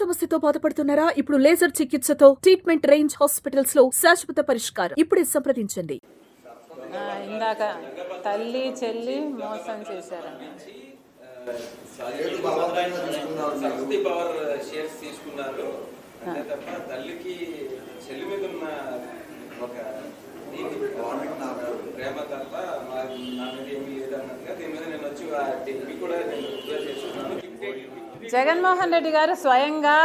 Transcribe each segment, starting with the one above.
సమస్యతో బాధపడుతున్నారా? ఇప్పుడు లేజర్ చికిత్సతో ట్రీట్మెంట్ రేంజ్ హాస్పిటల్స్లో శాశ్వత పరిష్కారం. ఇప్పుడే సంప్రదించండి. ఇందాక తల్లి చెల్లి మోసం పవర్ షేర్స్ తీసుకున్నారు. అంతే తప్ప తల్లికి చెల్లి మీద ఉన్న ఒక జగన్మోహన్ రెడ్డి గారు స్వయంగా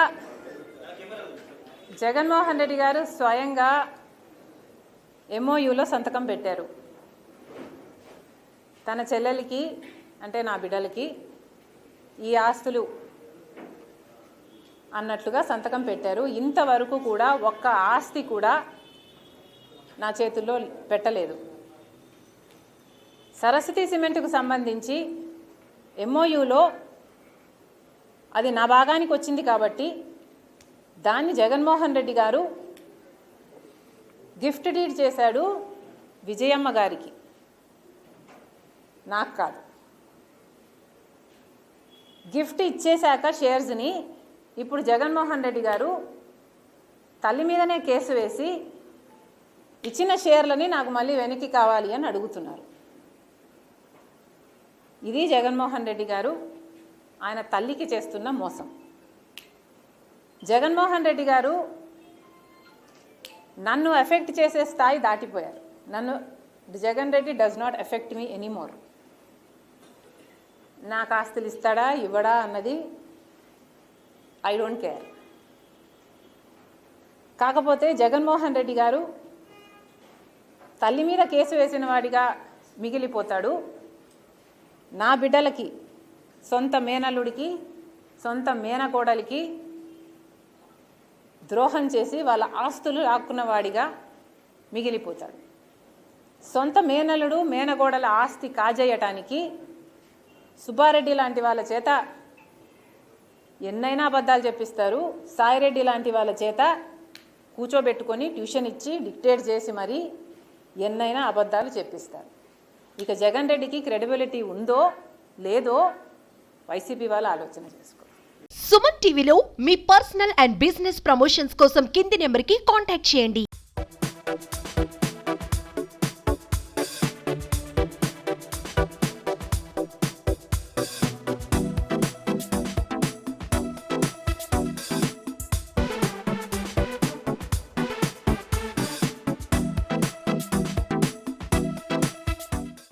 జగన్మోహన్ రెడ్డి గారు స్వయంగా ఎంఓయూలో సంతకం పెట్టారు. తన చెల్లెలకి అంటే నా బిడ్డలకి ఈ ఆస్తులు అన్నట్లుగా సంతకం పెట్టారు. ఇంతవరకు కూడా ఒక్క ఆస్తి కూడా నా చేతుల్లో పెట్టలేదు. సరస్వతి సిమెంట్కు సంబంధించి ఎంఓయూలో అది నా భాగానికి వచ్చింది కాబట్టి దాన్ని జగన్మోహన్ రెడ్డి గారు గిఫ్ట్ డీడ్ చేశాడు విజయమ్మ గారికి. నాకు కాదు. గిఫ్ట్ ఇచ్చేశాక షేర్స్ని ఇప్పుడు జగన్మోహన్ రెడ్డి గారు తల్లి మీదనే కేసు వేసి ఇచ్చిన షేర్లని నాకు మళ్ళీ వెనక్కి కావాలి అని అడుగుతున్నారు. ఇది జగన్మోహన్ రెడ్డి గారు ఆయన తల్లికి చేస్తున్న మోసం. జగన్మోహన్ రెడ్డి గారు నన్ను ఎఫెక్ట్ చేసే స్థాయి దాటిపోయారు. నన్ను Jagan Reddy does not effect me anymore నాకు ఆస్తులు ఇస్తాడా ఇవ్వడా అన్నది ఐ డోంట్ కేర్ కాకపోతే జగన్మోహన్ రెడ్డి గారు తల్లి మీద కేసు వేసిన వాడిగా మిగిలిపోతాడు. నా బిడ్డలకి సొంత మేనల్లుడికి సొంత మేనకోడలికి ద్రోహం చేసి వాళ్ళ ఆస్తులు లాక్కున్నవాడిగా మిగిలిపోతాడు. సొంత మేనలుడు మేనగోడల ఆస్తి కాజేయటానికి సుబ్బారెడ్డి లాంటి వాళ్ళ చేత ఎన్నైనా అబద్ధాలు చెప్పిస్తారు. సాయిరెడ్డి లాంటి వాళ్ళ చేత కూర్చోబెట్టుకొని ట్యూషన్ ఇచ్చి డిక్టేట్ చేసి మరీ ఎన్నైనా అబద్ధాలు చెప్పిస్తారు. ఇక జగన్ రెడ్డికి క్రెడిబిలిటీ ఉందో లేదో వైసీపీ వాళ్ళు ఆలోచన చేసుకో. సుమన్ టీవీలో మీ పర్సనల్ అండ్ బిజినెస్ ప్రమోషన్స్ కోసం కింది నెంబర్కి కాంటాక్ట్ చేయండి.